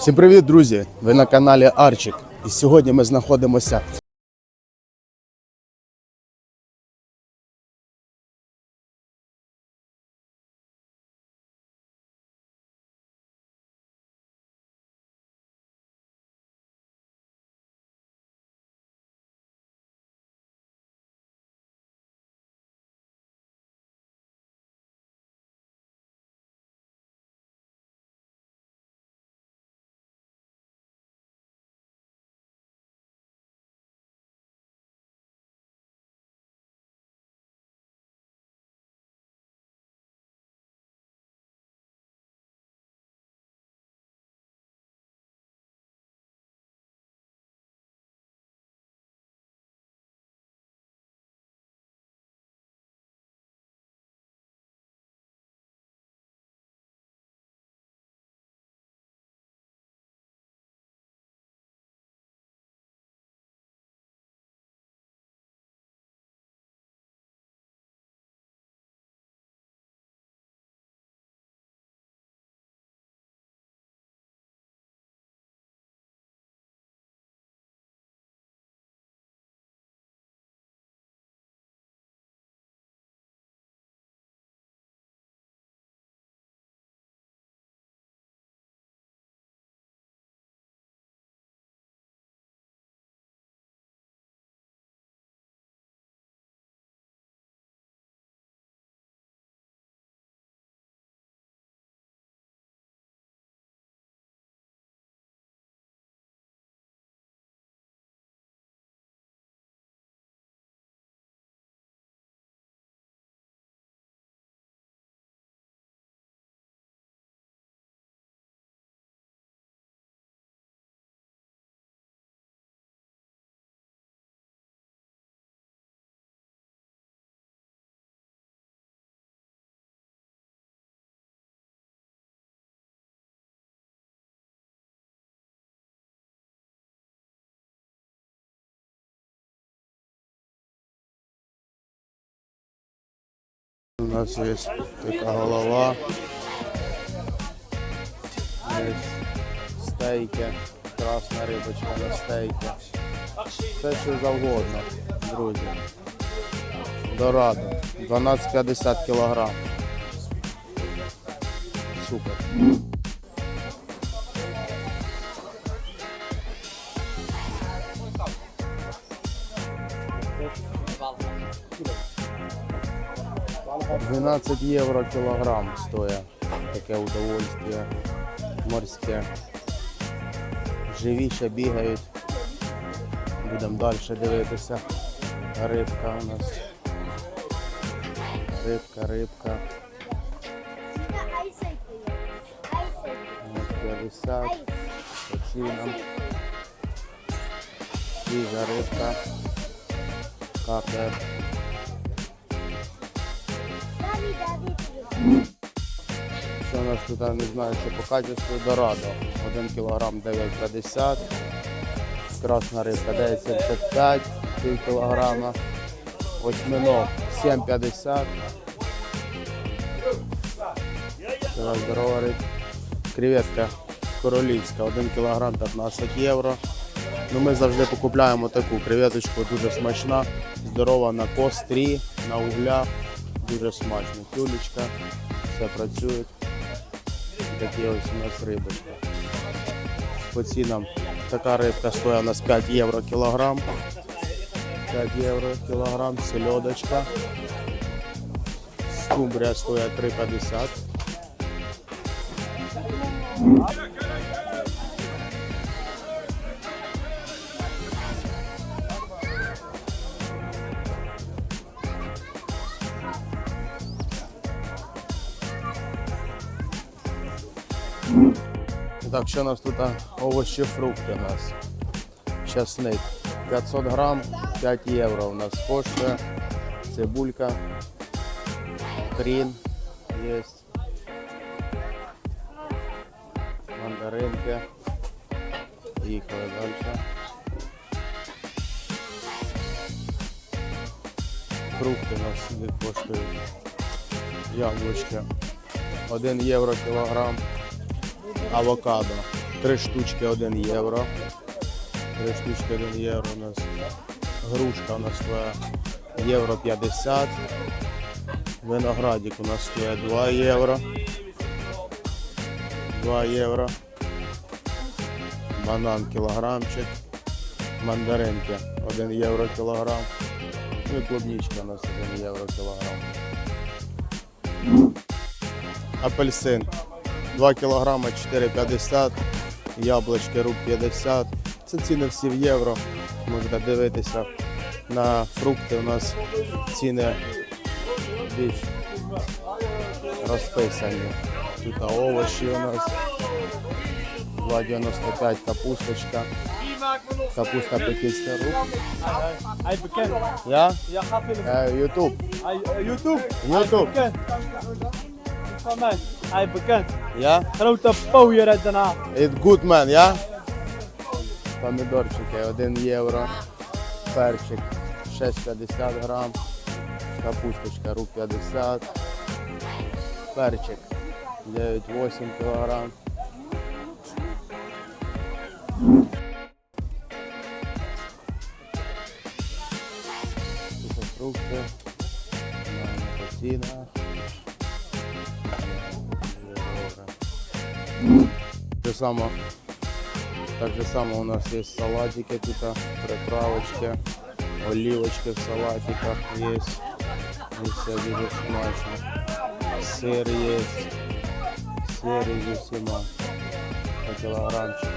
Всім привіт, друзі! Ви на каналі Арчик. І сьогодні ми знаходимося нас є така голова. Є стейки, красна рибочка на стейки. Все що завгодно, друзі. Дорадо. 12,50 кілограм. Супер. — 12 євро кілограм стоїть таке удовольствие морське. Живіше бігають. Будемо далі дивитися. Рибка у нас. Рибка, рибка. У нас 50 по. Свіжа рибка. Капер. Що у нас тут, не знаю, що по качеству Дорадо. 1 кг 9,50. Красна рибка 9,75, пів кілограма. Восьминог 7,50. Це здорова рибка. Креветка королівська 1 кг 15 євро. Ну, ми завжди покупляємо таку креветочку, дуже смачна, здорова на кострі, на углях, дуже смачно. Тюлечка, все працює. Такі ось у нас рибочка. По цінам така рибка стоїть у нас 5 євро кілограм. 5 євро кілограм, сельодочка. Скумбрія стоїть 3,50. Так, що у нас тут овочі, фрукти у нас. Щасник. 500 грам, 5 євро у нас коштує. Цибулька, хрін є. Мандаринки. Їхали далі. Фрукти у нас сюди коштують. Яблучки. 1 євро кілограм. Авокадо. Три штучки 1 євро. Три штучки 1 євро у нас. Грушка у нас стоїть євро 50. Виноградик у нас стоїть 2 євро. 2 євро. Банан кілограмчик. Мандаринки 1 євро кілограм. Ну і клубничка у нас 1 євро кілограм. Апельсин 2 кілограма 4,50. Яблучки руб 50. Це ціни всі в євро. Можна дивитися. На фрукти у нас ціни більш розписані. Тут овочі у нас 2,95 капусточка. Капуста пекінська рук. Я? Ja, ga filmen. Е, Ютуб. Hij, eh, YouTube. YouTube. Hij bekend. Van mij. Hij bekend. Я? Grote pooier uit Den Haag. It good man, я? Помідорчики 1 євро. Перчик 6,50 грам. Капусточка рук 50. Перчик 9,8 кілограм. Тут фрукти. Те саме, так же само у нас есть салатики тут, приправочки, оливочки в салатиках есть. И все дуже смачно. Сыр есть. Сыр из усима. По килограммчику.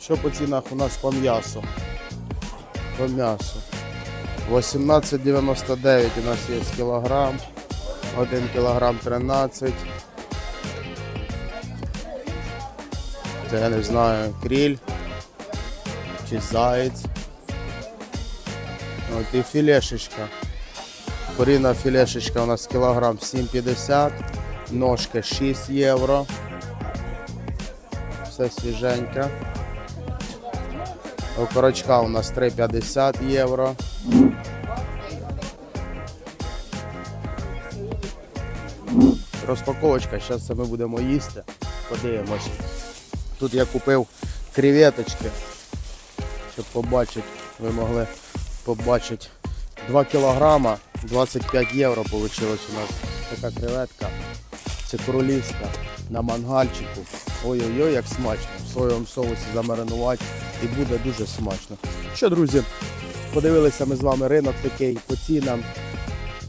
Що по цінах у нас по м'ясу? По м'ясу. 18,99 у нас є кілограм. 1 кілограм 13. Це я не знаю, кріль чи заєць. От і філешечка. Куріна філешечка у нас кілограм 7,50, ножки 6 євро. Все свіженьке. Окорочка у нас 3,50 євро. Розпаковочка, зараз ми будемо їсти. Подивимось. Тут я купив креветочки, щоб побачити, ви могли побачити 2 кілограма, 25 євро вийшло у нас така креветка. Це королівська на мангальчику. Ой-ой-ой, як смачно. В соєвому соусі замаринувати і буде дуже смачно. Що, друзі, подивилися ми з вами ринок такий по цінам.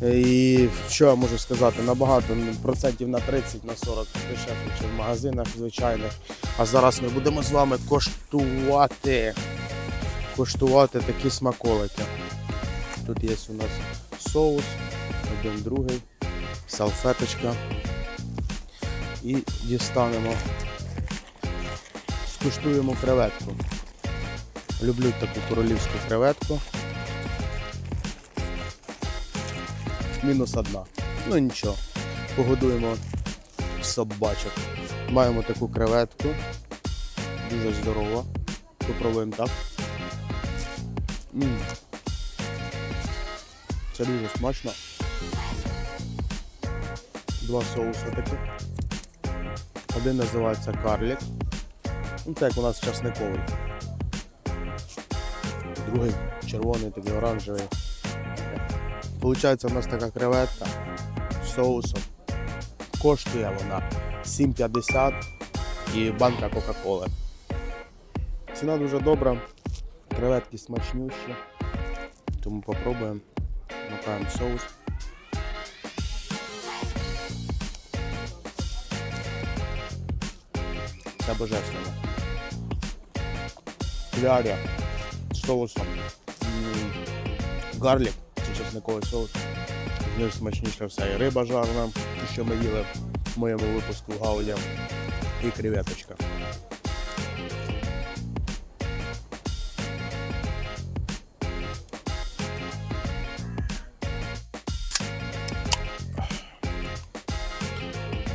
І що я можу сказати, набагато ну, процентів на 30 на 40 дешевше, ніж в магазинах звичайних. А зараз ми будемо з вами коштувати. Коштувати такі смаколики. Тут є у нас соус, один другий, салфеточка. І дістанемо, скуштуємо креветку. Люблю таку королівську креветку. Мінус одна. Ну нічого. Погодуємо собачок. Маємо таку креветку. Дуже здорова. Попробуємо так. М. Це дуже смачно. Два соуси такі. Один називається карлік. Ну, це як у нас часниковий. Другий червоний, такий оранжевий. Получається, у нас така креветка з соусом. Коштує вона 7,50 і банка Кока-Коли. Ціна дуже добра, креветки смачнющі, тому попробуємо. Макаємо соус. Це божественно кляре с соусом гарлик, це чесниковий соус. В них смачніше все. І риба жарна, що ми їли в моєму випуску гаудя, і креветочка.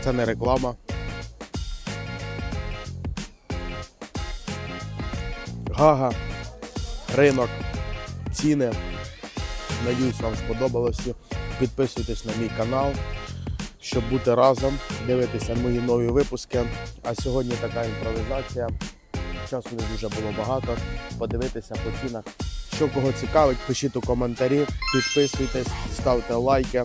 Це не реклама. Гага, ринок, ціни. Надіюсь, вам сподобалося. Підписуйтесь на мій канал, щоб бути разом, дивитися мої нові випуски. А сьогодні така імпровізація. Часу не дуже було багато. Подивитися по цінах. Що кого цікавить, пишіть у коментарі, підписуйтесь, ставте лайки.